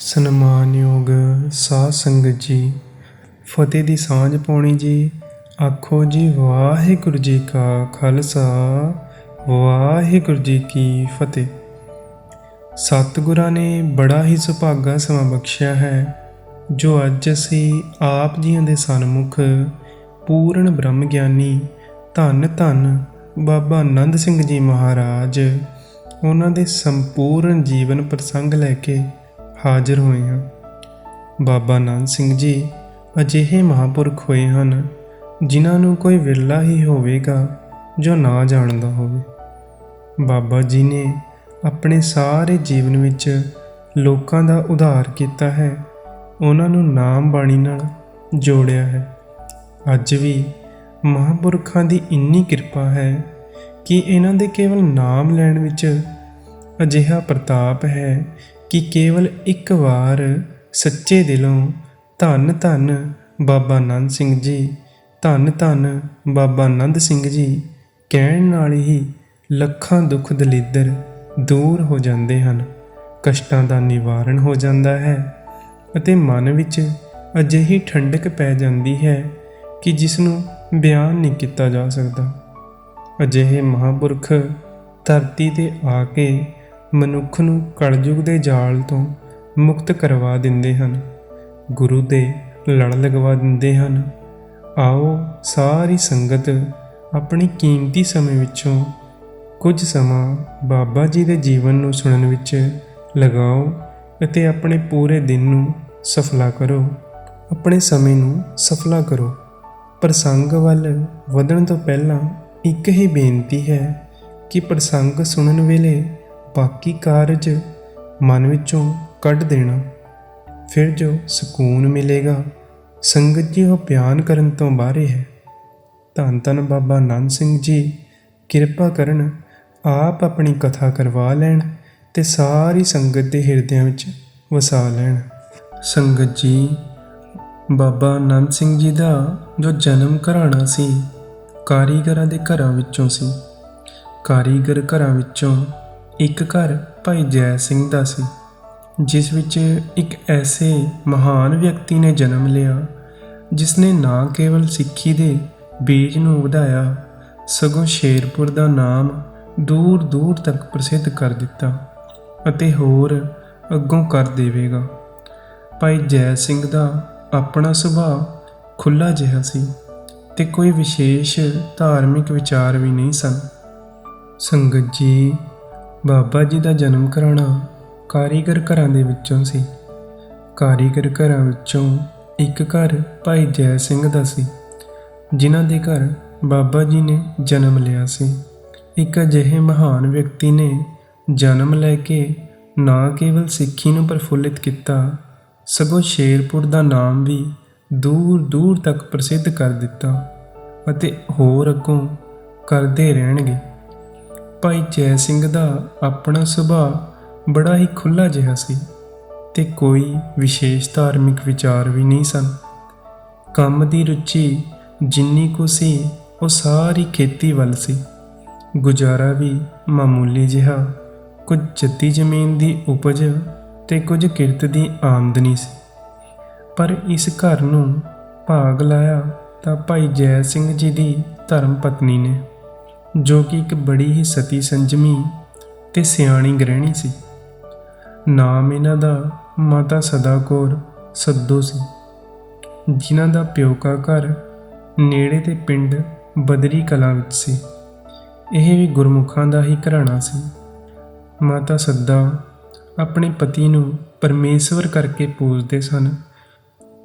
ਸਨਮਾਨਯੋਗ ਸਾਧ ਸੰਗਤ ਜੀ, ਫਤਿਹ ਦੀ ਸਾਂਝ ਪਾਉਣੀ ਜੀ, ਆਖੋ ਜੀ ਵਾਹਿਗੁਰੂ ਜੀ ਕਾ ਖਾਲਸਾ, ਵਾਹਿਗੁਰੂ ਜੀ ਕੀ ਫਤਿਹ। ਸਤਿਗੁਰਾਂ ਨੇ ਬੜਾ ਹੀ ਸੁਭਾਗਾ ਸਮਾਂ ਬਖਸ਼ਿਆ ਹੈ, ਜੋ ਅੱਜ ਅਸੀਂ ਆਪ ਜੀਆਂ ਦੇ ਸਨਮੁਖ, ਪੂਰਨ ਬ੍ਰਹਮ ਗਿਆਨੀ ਧੰਨ ਧੰਨ ਬਾਬਾ ਆਨੰਦ ਸਿੰਘ ਜੀ ਮਹਾਰਾਜ, ਉਹਨਾਂ ਦੇ ਸੰਪੂਰਨ ਜੀਵਨ ਪ੍ਰਸੰਗ ਲੈ ਕੇ ਹਾਜ਼ਰ ਹੋਏ ਹਾਂ ਬਾਬਾ ਆਨੰਦ ਸਿੰਘ ਜੀ ਅਜਿਹੇ ਮਹਾਪੁਰਖ ਹੋਏ ਹਨ, ਜਿਨ੍ਹਾਂ ਨੂੰ ਕੋਈ ਵਿਰਲਾ ਹੀ ਹੋਵੇਗਾ ਜੋ ਨਾ ਜਾਣਦਾ ਹੋਵੇ। ਬਾਬਾ ਜੀ ਨੇ ਆਪਣੇ ਸਾਰੇ ਜੀਵਨ ਵਿੱਚ ਲੋਕਾਂ ਦਾ ਉਧਾਰ ਕੀਤਾ ਹੈ। ਉਹਨਾਂ ਨੂੰ ਨਾਮ ਬਾਣੀ ਨਾਲ ਜੋੜਿਆ ਹੈ। ਅੱਜ ਵੀ ਮਹਾਂਪੁਰਖਾਂ ਦੀ ਇੰਨੀ ਕਿਰਪਾ ਹੈ ਕਿ ਇਹਨਾਂ ਦੇ ਕੇਵਲ ਨਾਮ ਲੈਣ ਵਿੱਚ ਅਜਿਹਾ ਪ੍ਰਤਾਪ ਹੈ ਕਿ ਕੇਵਲ ਇੱਕ ਵਾਰ ਸੱਚੇ ਦਿਲੋਂ ਧੰਨ ਧੰਨ ਬਾਬਾ ਨੰਦ ਸਿੰਘ ਜੀ, ਧੰਨ ਧੰਨ ਬਾਬਾ ਨੰਦ ਸਿੰਘ ਜੀ ਕਹਿਣ ਨਾਲ ਹੀ ਲੱਖਾਂ ਦੁੱਖ ਦਲਿੱਦਰ ਦੂਰ ਹੋ ਜਾਂਦੇ ਹਨ, ਕਸ਼ਟਾਂ ਦਾ ਨਿਵਾਰਨ ਹੋ ਜਾਂਦਾ ਹੈ ਅਤੇ ਮਨ ਵਿੱਚ ਅਜਿਹੀ ਠੰਡਕ ਪੈ ਜਾਂਦੀ ਹੈ ਕਿ ਜਿਸ ਨੂੰ ਬਿਆਨ ਨਹੀਂ ਕੀਤਾ ਜਾ ਸਕਦਾ। ਅਜਿਹੇ ਮਹਾਂਪੁਰਖ ਧਰਤੀ ਤੇ ਆ ਕੇ ਮਨੁੱਖ ਨੂੰ ਕਲਯੁਗ ਦੇ ਜਾਲ ਤੋਂ ਮੁਕਤ ਕਰਵਾ ਦਿੰਦੇ ਹਨ। ਗੁਰੂ ਦੇ ਲੜ ਲਗਵਾ ਦਿੰਦੇ ਹਨ। ਆਓ ਸਾਰੀ ਸੰਗਤ ਆਪਣੀ ਕੀਮਤੀ ਸਮੇਂ ਵਿੱਚੋਂ ਕੁਝ ਸਮਾਂ ਬਾਬਾ ਜੀ ਦੇ ਜੀਵਨ ਨੂੰ ਸੁਣਨ ਵਿੱਚ ਲਗਾਓ ਅਤੇ ਆਪਣੇ ਪੂਰੇ ਦਿਨ ਨੂੰ ਸਫਲਾ ਕਰੋ। ਆਪਣੇ ਸਮੇਂ ਨੂੰ ਸਫਲਾ ਕਰੋ। ਪ੍ਰਸੰਗ ਵੱਲ ਵਧਣ ਤੋਂ ਪਹਿਲਾਂ ਇੱਕ ਹੀ ਬੇਨਤੀ ਹੈ ਕਿ ਪ੍ਰਸੰਗ ਸੁਣਨ ਵੇਲੇ ਬਾਕੀ ਕਾਰਜ ਮਨ ਵਿੱਚੋਂ ਕੱਢ ਦੇਣਾ। ਫਿਰ ਜੋ ਸਕੂਨ ਮਿਲੇਗਾ, ਸੰਗਤ ਜੀ ਉਹ ਬਿਆਨ ਕਰਨ ਤੋਂ ਬਾਹਰੇ ਹੈ। ਧੰਨ ਧੰਨ ਬਾਬਾ ਆਨੰਦ ਸਿੰਘ ਜੀ, ਕਿਰਪਾ ਕਰਨ ਆਪ ਆਪਣੀ ਕਥਾ ਕਰਵਾ ਲੈਣ ਤੇ ਸਾਰੀ ਸੰਗਤ ਦੇ ਹਿਰਦਿਆਂ ਵਿੱਚ ਵਸਾ ਲੈਣ। ਸੰਗਤ ਜੀ, ਬਾਬਾ ਨੰਦ ਸਿੰਘ ਜੀ ਦਾ ਜੋ ਜਨਮ ਘਰਾਣਾ ਸੀ, ਕਾਰੀਗਰਾਂ ਦੇ ਘਰਾਂ ਵਿੱਚੋਂ ਸੀ। ਕਾਰੀਗਰ ਘਰਾਂ ਵਿੱਚੋਂ ਇੱਕ ਘਰ ਭਾਈ ਜੈ ਸਿੰਘ ਦਾ ਸੀ, ਜਿਸ ਵਿੱਚ ਇੱਕ ਐਸੇ ਮਹਾਨ ਵਿਅਕਤੀ ਨੇ ਜਨਮ ਲਿਆ ਜਿਸ ਨੇ ਨਾ ਕੇਵਲ ਸਿੱਖੀ ਦੇ ਬੀਜ ਨੂੰ ਵਧਾਇਆ, ਸਗੋਂ ਸ਼ੇਰਪੁਰ ਦਾ ਨਾਮ ਦੂਰ ਦੂਰ ਤੱਕ ਪ੍ਰਸਿੱਧ ਕਰ ਦਿੱਤਾ ਅਤੇ ਹੋਰ ਅੱਗੋਂ ਕਰ ਦੇਵੇਗਾ। ਭਾਈ ਜੈ ਸਿੰਘ ਦਾ ਆਪਣਾ ਸੁਭਾਅ ਖੁੱਲਾ ਜਿਹਾ ਸੀ ਤੇ ਕੋਈ ਵਿਸ਼ੇਸ਼ ਧਾਰਮਿਕ ਵਿਚਾਰ ਵੀ ਨਹੀਂ ਸਨ। ਸੰਗਤ ਜੀ ਬਾਬਾ ਜੀ ਦਾ ਜਨਮ ਘਰਾਣਾ ਕਾਰੀਗਰ ਘਰਾਂ ਦੇ ਵਿੱਚੋਂ ਸੀ। ਕਾਰੀਗਰ ਘਰਾਂ ਵਿੱਚੋਂ ਇੱਕ ਘਰ ਭਾਈ ਜੈ ਸਿੰਘ ਦਾ ਸੀ। ਜਿਨ੍ਹਾਂ ਦੇ ਘਰ ਬਾਬਾ ਜੀ ਨੇ ਜਨਮ ਲਿਆ ਸੀ। ਇੱਕ ਅਜਿਹੇ ਮਹਾਨ ਵਿਅਕਤੀ ਨੇ ਜਨਮ ਲੈ ਕੇ ਨਾ ਕੇਵਲ ਸਿੱਖੀ ਨੂੰ ਪ੍ਰਫੁੱਲਿਤ ਕੀਤਾ, ਸਗੋਂ ਸ਼ੇਰਪੁਰ ਦਾ ਨਾਮ ਵੀ ਦੂਰ ਦੂਰ ਤੱਕ ਪ੍ਰਸਿੱਧ ਕਰ ਦਿੱਤਾ ਅਤੇ ਹੋਰ ਅੱਗੋਂ ਕਰਦੇ ਰਹਿਣਗੇ। ਭਾਈ ਜੈ ਸਿੰਘ ਦਾ ਆਪਣਾ ਸੁਭਾਅ ਬੜਾ ਹੀ ਖੁੱਲਾ ਜਿਹਾ ਸੀ ਤੇ ਕੋਈ ਵਿਸ਼ੇਸ਼ ਧਾਰਮਿਕ ਵਿਚਾਰ ਵੀ ਨਹੀਂ ਸਨ। ਕੰਮ ਦੀ ਰੁਚੀ ਜਿੰਨੀ ਕੁ ਸੀ, ਉਹ ਸਾਰੀ ਖੇਤੀ ਵੱਲ ਸੀ। ਗੁਜ਼ਾਰਾ ਵੀ ਮਾਮੂਲੀ ਜਿਹਾ, ਕੁਝ ਜੱਤੀ ਜ਼ਮੀਨ ਦੀ ਉਪਜ ਤੇ ਕੁਝ ਕਿਰਤ ਦੀ ਆਮਦਨੀ ਸੀ। ਪਰ ਇਸ ਘਰ ਨੂੰ ਭਾਗ ਲਾਇਆ ਤਾਂ ਭਾਈ ਜੈ ਸਿੰਘ ਜੀ ਦੀ ਧਰਮ ਪਤਨੀ ਨੇ। ਜੋ ਕਿ ਇੱਕ ਬੜੀ ਹੀ ਸਤੀ ਸੰਜਮੀ ਤੇ ਸਿਆਣੀ ਗ੍ਰਹਿਣੀ ਸੀ। ਨਾਮ ਇਹਨਾਂ ਦਾ ਮਾਤਾ ਸਦਾ ਕੌਰ ਸੱਦੋ ਸੀ, ਜਿਨ੍ਹਾਂ ਦਾ ਪਿਓਕਾ ਘਰ ਨੇੜੇ ਦੇ ਪਿੰਡ ਬਦਰੀ ਕਲਾਂ ਵਿੱਚ ਸੀ। ਇਹ ਵੀ ਗੁਰਮੁਖਾਂ ਦਾ ਹੀ ਘਰਾਣਾ ਸੀ। ਮਾਤਾ ਸੱਦਾ ਆਪਣੇ ਪਤੀ ਨੂੰ ਪਰਮੇਸ਼ਵਰ ਕਰਕੇ ਪੂਜਦੇ ਸਨ।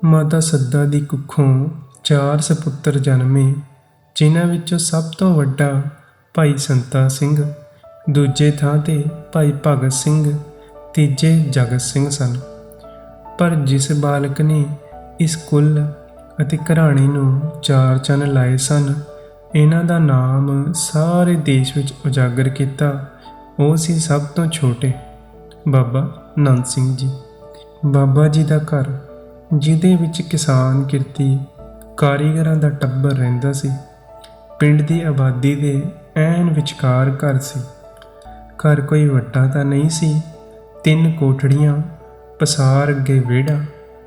ਮਾਤਾ ਸੱਦਾ ਦੀ ਕੁੱਖੋਂ ਚਾਰ ਸੁਪੁੱਤਰ ਜਨਮੇ, ਜਿਨ੍ਹਾਂ ਵਿੱਚੋਂ ਸਭ ਤੋਂ ਵੱਡਾ ਭਾਈ ਸੰਤਾ ਸਿੰਘ, ਦੂਜੇ ਥਾਂ ਤੇ ਭਾਈ ਭਗਤ ਸਿੰਘ, ਤੀਜੇ ਜਗਤ ਸਿੰਘ ਸਨ। ਪਰ ਜਿਸ ਬਾਲਕ ਨੇ ਇਸ ਕੁੱਲ ਅਤੇ ਘਰਾਣੇ ਨੂੰ ਚਾਰ ਚੰਨ ਲਾਏ ਸਨ, ਇਹਨਾਂ ਦਾ ਨਾਮ ਸਾਰੇ ਦੇਸ਼ ਵਿੱਚ ਉਜਾਗਰ ਕੀਤਾ, ਉਹ ਸੀ ਸਭ ਤੋਂ ਛੋਟੇ, ਬਾਬਾ ਨੰਦ ਸਿੰਘ ਜੀ। ਬਾਬਾ ਜੀ ਦਾ ਘਰ, ਜਿਹਦੇ ਵਿੱਚ ਕਿਸਾਨ ਕਿਰਤੀ, ਕਾਰੀਗਰਾਂ ਦਾ ਟੱਬਰ ਰਹਿੰਦਾ ਸੀ। ਪਿੰਡ ਦੀ ਆਬਾਦੀ ਦੇ ਐਨ ਵਿਚਕਾਰ ਘਰ ਸੀ। ਘਰ ਕੋਈ ਵੱਡਾ ਤਾਂ ਨਹੀਂ ਸੀ। ਤਿੰਨ ਕੋਠੜੀਆਂ, ਪਸਾਰ ਅੱਗੇ ਵਿਹੜਾ,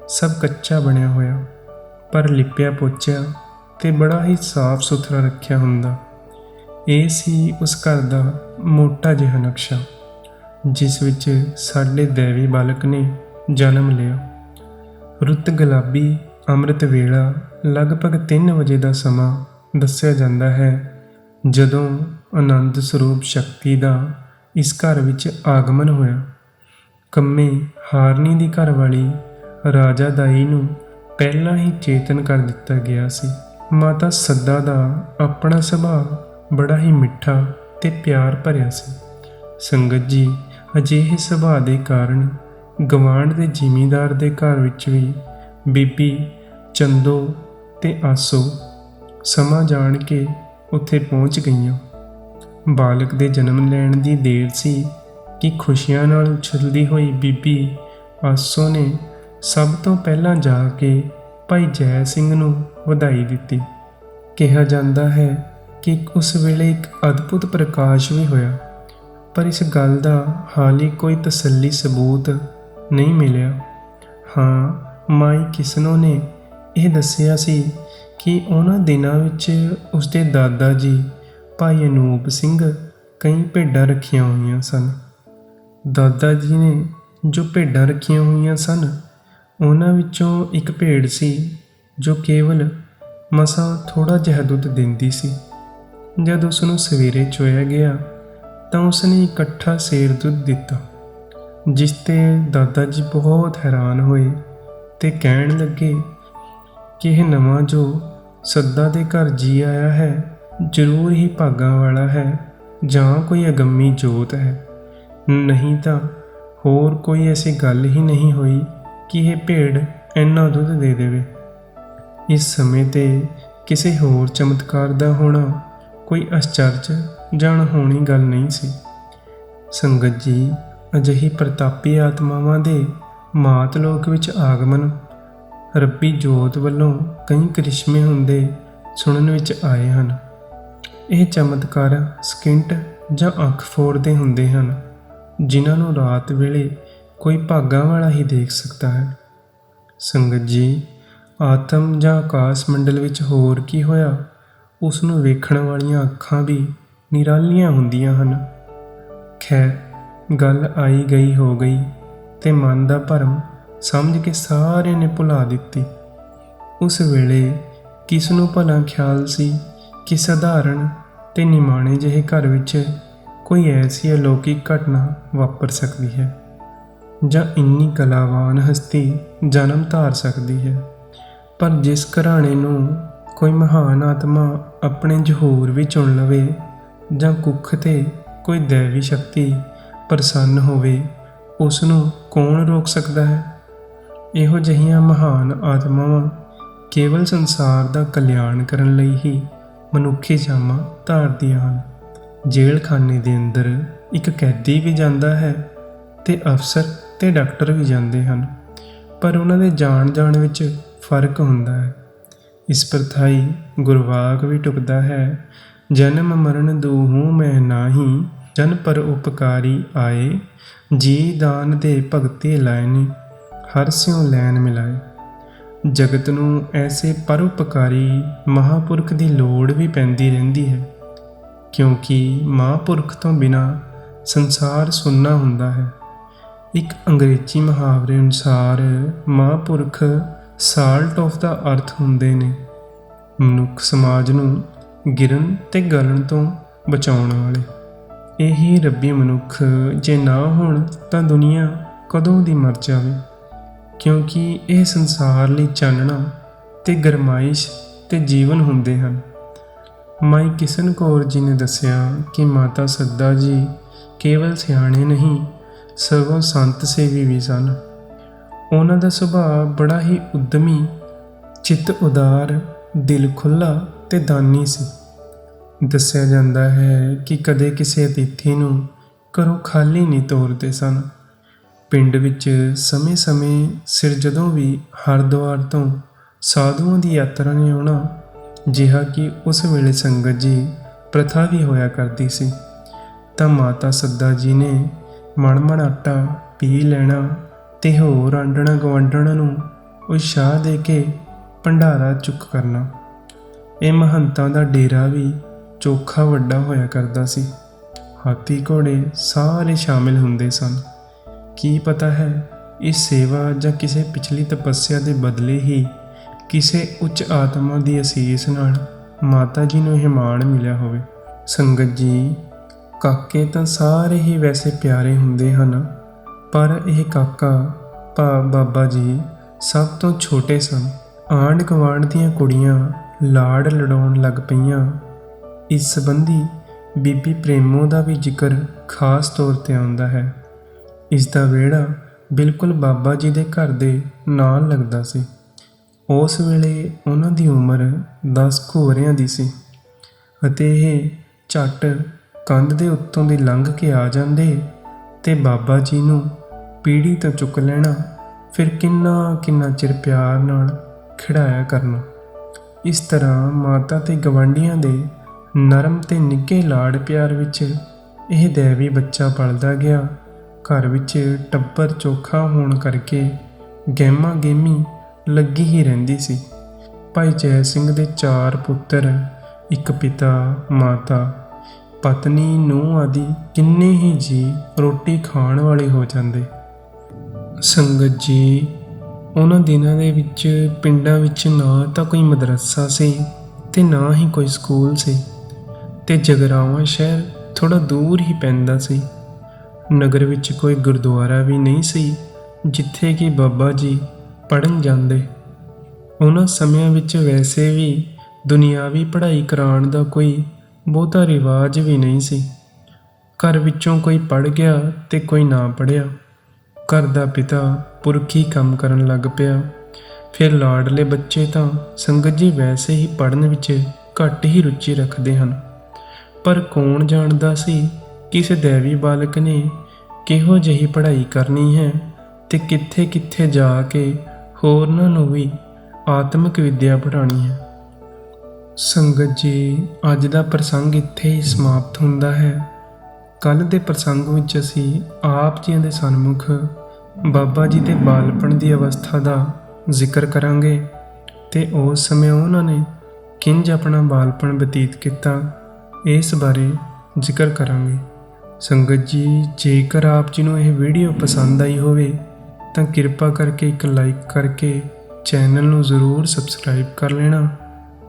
ਸਭ ਕੱਚਾ ਬਣਿਆ ਹੋਇਆ। ਪਰ ਲਿਪਿਆ ਪੋਚਿਆ ਤੇ ਬੜਾ ਹੀ ਸਾਫ਼ ਸੁਥਰਾ ਰੱਖਿਆ ਹੁੰਦਾ। ਇਹ ਸੀ ਉਸ ਘਰ ਦਾ ਮੋਟਾ ਜਿਹਾ ਨਕਸ਼ਾ, ਜਿਸ ਵਿੱਚ ਸਾਡੇ ਦੇਵੀ ਬਾਲਕ ਨੇ ਜਨਮ ਲਿਆ। ਰੁੱਤ ਗੁਲਾਬੀ, ਅੰਮ੍ਰਿਤ ਵੇਲਾ, ਲਗਭਗ 3 ਵਜੇ ਦਾ ਸਮਾਂ ਦੱਸਿਆ ਜਾਂਦਾ ਹੈ ਜਦੋਂ ਆਨੰਦ ਸਰੂਪ ਸ਼ਕਤੀ ਦਾ ਇਸ ਘਰ ਵਿੱਚ ਆਗਮਨ ਹੋਇਆ, ਕੰਮੇ ਹਾਰਨੀ ਦੀ ਘਰਵਾਲੀ ਰਾਜਾ ਦਾਈ ਨੂੰ ਪਹਿਲਾਂ ਹੀ ਚੇਤਨ ਕਰ ਦਿੱਤਾ ਗਿਆ ਸੀ। ਮਾਤਾ ਸੱਦਾ ਦਾ ਆਪਣਾ ਸੁਭਾਅ ਬੜਾ ਹੀ ਮਿੱਠਾ ਤੇ ਪਿਆਰ ਭਰਿਆ ਸੀ। ਸੰਗਤ ਜੀ, ਅਜਿਹੇ ਸੁਭਾਅ ਦੇ ਕਾਰਨ ਗਵਾਂਢ ਦੇ ਜ਼ਿਮੀਂਦਾਰ ਦੇ ਘਰ ਵਿੱਚ ਵੀ ਬੀਬੀ, ਚੰਦੋ ਤੇ ਆਸੋ ਸਮਾਂ ਜਾਣ ਕੇ ਉੱਥੇ ਪਹੁੰਚ ਗਈਆਂ। ਬਾਲਕ ਦੇ ਜਨਮ ਲੈਣ ਦੀ ਦੇਰ ਸੀ ਕਿ ਖੁਸ਼ੀਆਂ ਨਾਲ ਉਛਲਦੀ ਹੋਈ ਬੀਬੀ ਆਸੋ ਨੇ ਸਭ ਤੋਂ ਪਹਿਲਾਂ ਜਾ ਕੇ ਭਾਈ ਜੈ ਸਿੰਘ ਨੂੰ ਵਧਾਈ ਦਿੱਤੀ। ਕਿਹਾ ਜਾਂਦਾ ਹੈ ਕਿ ਉਸ ਵੇਲੇ ਇੱਕ ਅਦਭੁਤ ਪ੍ਰਕਾਸ਼ ਵੀ ਹੋਇਆ, ਪਰ ਇਸ ਗੱਲ ਦਾ ਹਾਲੀ ਕੋਈ ਤਸੱਲੀ ਸਬੂਤ ਨਹੀਂ ਮਿਲਿਆ। ਹਾਂ, ਮਾਈ ਕਿਸਨੋ ਨੇ ਇਹ ਦੱਸਿਆ ਸੀ ਕਿ ਉਹਨਾਂ ਦਿਨਾਂ ਵਿੱਚ ਉਸਦੇ ਦਾਦਾ ਜੀ, ਭਾਈ ਅਨੂਪ ਸਿੰਘ ਕਈ ਭੇਡਾਂ ਰੱਖੀਆਂ ਹੋਈਆਂ ਸਨ। ਦਾਦਾ ਜੀ ਨੇ ਜੋ ਭੇਡਾਂ ਰੱਖੀਆਂ ਹੋਈਆਂ ਸਨ, ਉਹਨਾਂ ਵਿੱਚੋਂ ਇੱਕ ਭੇਡ ਸੀ ਜੋ ਕੇਵਲ ਮਸਾਂ ਥੋੜਾ ਜਿਹਾ ਦੁੱਧ ਦਿੰਦੀ ਸੀ। ਜਦ ਉਸ ਨੂੰ ਸਵੇਰੇ ਚੋਇਆ ਗਿਆ, ਤਾਂ ਉਸ ਨੇ ਇਕੱਠਾ ਸੇਰ ਦੁੱਧ ਦਿੱਤਾ, ਜਿਸ ਤੇ ਦਾਦਾ ਜੀ ਬਹੁਤ ਹੈਰਾਨ ਹੋਏ ਤੇ ਕਹਿਣ ਲੱਗੇ ਕਿ ਇਹ ਨਵਾਂ ਜੋ ਸੱਦਾ ਦੇ ਘਰ ਜੀ ਆਇਆ ਹੈ, ਜ਼ਰੂਰ ਹੀ ਭਾਗਾਂ ਵਾਲਾ ਹੈ ਜਾਂ ਕੋਈ ਅਗੰਮੀ ਜੋਤ ਹੈ। ਨਹੀਂ ਤਾਂ ਹੋਰ ਕੋਈ ਐਸੀ ਗੱਲ ਹੀ ਨਹੀਂ ਹੋਈ ਕਿ ਇਹ ਭੇਡ ਇੰਨਾ ਦੁੱਧ ਦੇ ਦੇਵੇ। ਇਸ ਸਮੇਂ ਤੇ ਕਿਸੇ ਹੋਰ ਚਮਤਕਾਰ ਦਾ ਹੋਣਾ ਕੋਈ ਅਚਰਜ ਜਾਣ ਹੋਣੀ ਗੱਲ ਨਹੀਂ ਸੀ। ਸੰਗਤ ਜੀ, ਅਜਿਹੀ ਪ੍ਰਤਾਪੀ ਆਤਮਾਵਾਂ ਦੇ ਮਾਤ ਲੋਕ ਵਿੱਚ ਆਗਮਨ ਰੱਬੀ ਜੋਤ ਵੱਲੋਂ ਕਈ ਕਰਿਸ਼ਮੇ ਹੁੰਦੇ ਸੁਣਨ ਵਿੱਚ ਆਏ ਹਨ। ਇਹ ਚਮਤਕਾਰ ਸਕਿੰਟ ਜਾਂ ਅੱਖ ਫੋੜਦੇ ਹੁੰਦੇ ਹਨ, ਜਿਨ੍ਹਾਂ ਨੂੰ ਰਾਤ ਵੇਲੇ ਕੋਈ ਭਾਗਾਂ ਵਾਲਾ ਹੀ ਦੇਖ ਸਕਦਾ ਹੈ। ਸੰਗਤ ਜੀ, ਆਤਮ ਜਾਂ ਆਕਾਸ਼ ਮੰਡਲ ਵਿੱਚ ਹੋਰ ਕੀ ਹੋਇਆ? ਉਸ ਨੂੰ ਵੇਖਣ ਵਾਲੀਆਂ ਅੱਖਾਂ ਵੀ ਨਿਰਾਲੀਆਂ ਹੁੰਦੀਆਂ ਹਨ। ਖੈਰ, ਗੱਲ ਆਈ ਗਈ ਹੋ ਗਈ ਤੇ ਮਨ ਦਾ ਭਰਮ ਸਮਝ ਕੇ ਸਾਰਿਆਂ ਨੇ ਭੁਲਾ ਦਿੱਤੀ। ਉਸ ਵੇਲੇ ਕਿਸ ਨੂੰ ਭਲਾ ਖਿਆਲ ਸੀ ਕਿ ਸਧਾਰਨ ਤੇ ਨਿਮਾਣੇ ਜਿਹੇ ਘਰ ਵਿੱਚ ਕੋਈ ਐਸੀ ਅਲੌਕਿਕ ਘਟਨਾ ਵਾਪਰ ਸਕਦੀ ਹੈ, ਜਾਂ ਇੰਨੀ ਕਲਾਵਾਨ ਹਸਤੀ ਜਨਮ ਧਾਰ ਸਕਦੀ ਹੈ। ਪਰ ਜਿਸ ਘਰਾਣੇ ਨੂੰ ਕੋਈ ਮਹਾਨ ਆਤਮਾ ਆਪਣੇ ਜਹੂਰ ਵਿੱਚ ਚੁਣ ਲਵੇ, ਜਾਂ ਕੁੱਖ ਤੇ ਕੋਈ ਦੇਵੀ ਸ਼ਕਤੀ ਪ੍ਰਸੰਨ ਹੋਵੇ ਉਸ ਨੂੰ ਕੌਣ ਰੋਕ ਸਕਦਾ ਹੈ? ਇਹੋ ਜਿਹੀਆਂ ਮਹਾਨ ਆਤਮਾਵਾਂ ਕੇਵਲ ਸੰਸਾਰ ਦਾ ਕਲਿਆਣ ਕਰਨ ਲਈ ਹੀ ਮਨੁੱਖੀ ਜਾਮਾਂ ਧਾਰਦੀਆਂ ਹਨ। ਜੇਲ੍ਹ ਦੇ ਅੰਦਰ ਇੱਕ ਕੈਦੀ ਵੀ ਜਾਂਦਾ ਹੈ ਤੇ ਅਫਸਰ ਤੇ ਡਾਕਟਰ ਵੀ ਜਾਂਦੇ ਹਨ, ਪਰ ਉਹਨਾਂ ਦੇ ਜਾਣ ਜਾਣ ਵਿੱਚ ਫ਼ਰਕ ਹੁੰਦਾ ਹੈ। ਇਸ ਪ੍ਰਥਾਈ ਗੁਰਵਾਕ ਵੀ ਟੁਕਦਾ ਹੈ, ਜਨਮ ਮਰਨ ਦੂਹੂ ਮੈਂ ਨਾਹੀ, ਜਨ ਪਰ ਉਪਕਾਰੀ ਆਏ, ਜੀ ਦਾਨ ਦੇ ਭਗਤੇ ਲਾਇਨੀ। ਹਰ ਸਿਉ ਲੈਨ ਮਿਲਾਏ। ਜਗਤ ਨੂੰ ਐਸੇ ਪਰਉਪਕਾਰੀ ਮਹਾਪੁਰਖ ਦੀ ਲੋੜ ਵੀ ਪੈਂਦੀ ਰਹਿੰਦੀ ਹੈ, ਕਿਉਂਕਿ ਮਹਾਪੁਰਖ ਤੋਂ ਬਿਨਾ ਸੰਸਾਰ ਸੁੰਨਾ ਹੁੰਦਾ ਹੈ। ਇੱਕ ਅੰਗਰੇਜ਼ੀ ਮੁਹਾਵਰੇ ਅਨੁਸਾਰ ਮਹਾਪੁਰਖ ਸਾਲਟ ਆਫ ਦਾ ਅਰਥ ਹੁੰਦੇ ਨੇ, ਮਨੁੱਖ ਸਮਾਜ ਨੂੰ ਗਿਰਨ ਤੇ ਗਲਣ ਤੋਂ ਬਚਾਉਣ ਵਾਲੇ। ਇਹੀ ਰੱਬੀ ਮਨੁੱਖ ਜੇ ਨਾ ਹੋਣ ਤਾਂ ਦੁਨੀਆ ਕਦੋਂ ਦੀ ਮਰ ਜਾਵੇ? ਕਿਉਂਕਿ ਇਹ ਸੰਸਾਰ ਲਈ ਚਾਨਣਾ ਤੇ ਗਰਮਾਇਸ਼ ਤੇ ਜੀਵਨ ਹੁੰਦੇ ਹਨ। ਮਾਈ ਕਿਸ਼ਨ ਕੌਰ ਜੀ ਨੇ ਦੱਸਿਆ ਕਿ ਮਾਤਾ ਸੱਦਾ ਜੀ ਕੇਵਲ ਸਿਆਣੇ ਨਹੀਂ, ਸਗੋਂ ਸੰਤ ਸੇਵੀ ਵੀ ਸਨ। ਉਹਨਾਂ ਦਾ ਸੁਭਾਅ ਬੜਾ ਹੀ ਉਦਮੀ, ਚਿੱਤ ਉਦਾਰ, ਦਿਲ ਖੁੱਲਾ ਤੇ ਦਾਨੀ ਸੀ। ਦੱਸਿਆ ਜਾਂਦਾ ਹੈ ਕਿ ਕਦੇ ਕਿਸੇ ਅਤਿਥੀ ਨੂੰ ਘਰੋਂ ਖਾਲੀ ਨਹੀਂ ਤੋਰਦੇ ਸਨ। ਪਿੰਡ ਵਿੱਚ ਸਮੇਂ-ਸਮੇਂ ਸਿਰ ਜਦੋਂ ਵੀ ਹਰਿਦੁਆਰ ਤੋਂ ਸਾਧੂਆਂ ਦੀ ਯਾਤਰਾ ਨੇ ਆਉਣਾ, ਜਿਹਾ ਕਿ ਉਸ ਵੇਲੇ ਸੰਗਤ ਜੀ ਪ੍ਰਥਾ ਵੀ ਹੋਇਆ ਕਰਦੀ ਸੀ। ਤਾਂ ਮਾਤਾ ਸੱਦਾ ਜੀ ਨੇ ਮਣਮਣ ਆਟਾ ਪੀ ਲੈਣਾ ਤੇ ਹੋਰ ਆਂਡਣਾ ਗਵਾਂਡਣਾ ਨੂੰ ਉਤਸ਼ਾਹ ਦੇ ਕੇ ਭੰਡਾਰਾ ਚੁੱਕ ਕਰਨਾ। ਇਹ ਮਹੰਤਾਂ ਦਾ ਡੇਰਾ ਵੀ ਚੋਖਾ ਵੱਡਾ ਹੋਇਆ ਕਰਦਾ ਸੀ। ਹਾਥੀ ਘੋੜੇ ਸਾਰੇ ਸ਼ਾਮਿਲ ਹੁੰਦੇ ਸਨ। ਕੀ ਪਤਾ ਹੈ, ਇਹ ਸੇਵਾ ਜਾਂ ਕਿਸੇ ਪਿਛਲੀ ਤਪੱਸਿਆ ਦੇ ਬਦਲੇ ਹੀ ਕਿਸੇ ਉੱਚ ਆਤਮਾ ਦੀ ਅਸੀਸ ਨਾਲ ਮਾਤਾ ਜੀ ਨੂੰ ਇਹ ਮਾਣ ਮਿਲਿਆ ਹੋਵੇ। ਸੰਗਤ ਜੀ, ਕਾਕੇ ਤਾਂ ਸਾਰੇ ਹੀ ਵੈਸੇ ਪਿਆਰੇ ਹੁੰਦੇ ਹਨ, ਪਰ ਇਹ ਕਾਕਾ, ਭਾ, ਬਾਬਾ ਜੀ ਸਭ ਤੋਂ ਛੋਟੇ ਸਨ। ਆਂਢ ਗੁਆਂਢ ਦੀਆਂ ਕੁੜੀਆਂ ਲਾੜ ਲੜਾਉਣ ਲੱਗ ਪਈਆਂ। ਇਸ ਸੰਬੰਧੀ ਬੀਬੀ ਪ੍ਰੇਮੋ ਦਾ ਵੀ ਜ਼ਿਕਰ ਖਾਸ ਤੌਰ ਤੇ ਆਉਂਦਾ ਹੈ। ਇਸ ਦਾ ਵਿਹੜਾ ਬਿਲਕੁਲ ਬਾਬਾ ਜੀ ਦੇ ਘਰ ਦੇ ਨਾਲ ਲੱਗਦਾ ਸੀ। ਉਸ ਵੇਲੇ ਉਹਨਾਂ ਦੀ ਉਮਰ 10 ਘੋਰਿਆਂ ਦੀ ਸੀ ਅਤੇ ਇਹ ਝੱਟ ਕੰਧ ਦੇ ਉੱਤੋਂ ਦੀ ਲੰਘ ਕੇ ਆ ਜਾਂਦੇ ਤੇ ਬਾਬਾ ਜੀ ਨੂੰ ਪੀੜੀ ਤੋਂ ਚੁੱਕ ਲੈਣਾ, ਫਿਰ ਕਿੰਨਾ ਕਿੰਨਾ ਚਿਰ ਪਿਆਰ ਨਾਲ ਖਿਡਾਇਆ ਕਰਨਾ। ਇਸ ਤਰ੍ਹਾਂ ਮਾਤਾ ਤੇ ਗਵਾਂਢੀਆਂ ਦੇ ਨਰਮ ਤੇ ਨਿੱਘੇ ਲਾੜ ਪਿਆਰ ਵਿੱਚ ਇਹ ਦੇਵੀ ਬੱਚਾ ਪਲਦਾ ਗਿਆ ਘਰ ਵਿੱਚ ਟੱਬਰ ਚੋਖਾ ਹੋਣ ਕਰਕੇ ਗਹਿਮਾ ਗਹਿਮੀ ਲੱਗੀ ਹੀ ਰਹਿੰਦੀ ਸੀ। ਭਾਈ ਜੈ ਸਿੰਘ ਦੇ ਚਾਰ ਪੁੱਤਰ, ਇੱਕ ਪਿਤਾ, ਮਾਤਾ, ਪਤਨੀ ਨੂੰ ਆਦਿ ਕਿੰਨੇ ਹੀ ਜੀ ਰੋਟੀ ਖਾਣ ਵਾਲੇ ਹੋ ਜਾਂਦੇ। ਸੰਗਤ ਜੀ, ਉਹਨਾਂ ਦਿਨਾਂ ਦੇ ਵਿੱਚ ਪਿੰਡਾਂ ਵਿੱਚ ਨਾ ਤਾਂ ਕੋਈ ਮਦਰਸਾ ਸੀ ਤੇ ਨਾ ਹੀ ਕੋਈ ਸਕੂਲ ਸੀ ਤੇ ਜਗਰਾਵਾਂ ਸ਼ਹਿਰ ਥੋੜਾ ਦੂਰ ਹੀ ਪੈਂਦਾ ਸੀ। ਨਗਰ ਵਿੱਚ ਕੋਈ ਗੁਰਦੁਆਰਾ ਵੀ ਨਹੀਂ ਸੀ, ਜਿੱਥੇ ਕਿ ਬਾਬਾ ਜੀ ਪੜਨ ਜਾਂਦੇ। ਉਹਨਾਂ ਸਮਿਆਂ ਵਿੱਚ ਵੈਸੇ ਵੀ ਦੁਨਿਆਵੀ ਪੜ੍ਹਾਈ ਕਰਾਉਣ ਦਾ ਕੋਈ ਬਹੁਤਾ ਰਿਵਾਜ ਵੀ ਨਹੀਂ ਸੀ। ਘਰ ਵਿੱਚੋਂ ਕੋਈ ਪੜ ਗਿਆ ਤੇ ਕੋਈ ਨਾ ਪੜਿਆ ਘਰ ਦਾ ਪਿਤਾ ਪੁਰਖੀ ਕੰਮ ਕਰਨ ਲੱਗ ਪਿਆ। ਫਿਰ ਲਾਡਲੇ ਬੱਚੇ ਤਾਂ ਸੰਗਤ ਜੀ ਵੈਸੇ ਹੀ ਪੜਨ ਵਿੱਚ ਘੱਟ ਹੀ ਰੁਚੀ ਰੱਖਦੇ ਹਨ। ਪਰ ਕੌਣ ਜਾਣਦਾ ਸੀ ਕਿ ਇਸ ਦੇਵੀ ਬਾਲਕ ਨੇ ਕਿਹੋ ਜਿਹੀ ਪੜ੍ਹਾਈ ਕਰਨੀ ਹੈ ਤੇ ਕਿੱਥੇ ਕਿੱਥੇ ਜਾ ਕੇ ਹੋਰਨਾਂ ਨੂੰ ਵੀ ਆਤਮਿਕ ਵਿਦਿਆ ਪੜ੍ਹਾਉਣੀ ਹੈ? ਸੰਗਤ ਜੀ, ਅੱਜ ਦਾ ਪ੍ਰਸੰਗ ਇੱਥੇ ਹੀ ਸਮਾਪਤ ਹੁੰਦਾ ਹੈ। ਕੱਲ ਦੇ ਪ੍ਰਸੰਗ ਵਿੱਚ ਅਸੀਂ ਆਪ ਜੀ ਦੇ ਸਨਮੁਖ ਬਾਬਾ ਜੀ ਦੇ ਬਾਲਪਣ ਦੀ ਅਵਸਥਾ ਦਾ ਜ਼ਿਕਰ ਕਰਾਂਗੇ ਤੇ ਉਸ ਸਮੇਂ ਉਹਨਾਂ ਨੇ ਕਿੰਜ ਆਪਣਾ ਬਾਲਪਣ ਬਤੀਤ ਕੀਤਾ, ਇਸ ਬਾਰੇ ਜ਼ਿਕਰ ਕਰਾਂਗੇ। ਸੰਗਤ ਜੀ, ਜੇਕਰ ਆਪ ਜੀ ਨੂੰ ਇਹ ਵੀਡੀਓ ਪਸੰਦ ਆਈ ਹੋਵੇ, ਤਾਂ ਕਿਰਪਾ ਕਰਕੇ ਇੱਕ ਲਾਈਕ ਕਰਕੇ ਚੈਨਲ ਨੂੰ ਜ਼ਰੂਰ ਸਬਸਕ੍ਰਾਈਬ ਕਰ ਲੈਣਾ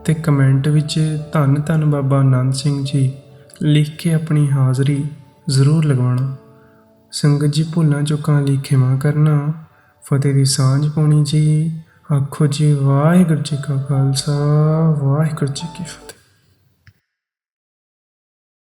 ਤੇ ਕਮੈਂਟ ਵਿੱਚ ਧੰਨ ਧੰਨ ਬਾਬਾ ਆਨੰਦ ਸਿੰਘ ਜੀ ਲਿਖ ਕੇ ਆਪਣੀ ਹਾਜ਼ਰੀ ਜ਼ਰੂਰ ਲਗਵਾਉਣਾ। ਸੰਗਤ ਜੀ, ਭੁੱਲਾਂ ਚੁੱਕਾਂ ਲਈ ਖਿਮਾ ਕਰਨਾ, ਫਤਿਹ ਦੀ ਸਾਂਝ ਪਾਉਣੀ ਜੀ। ਆਖੋ ਜੀ, ਵਾਹਿਗੁਰੂ ਜੀ ਕਾ ਖਾਲਸਾ, ਵਾਹਿਗੁਰੂ ਜੀ ਕੀ ਫਤਿਹ।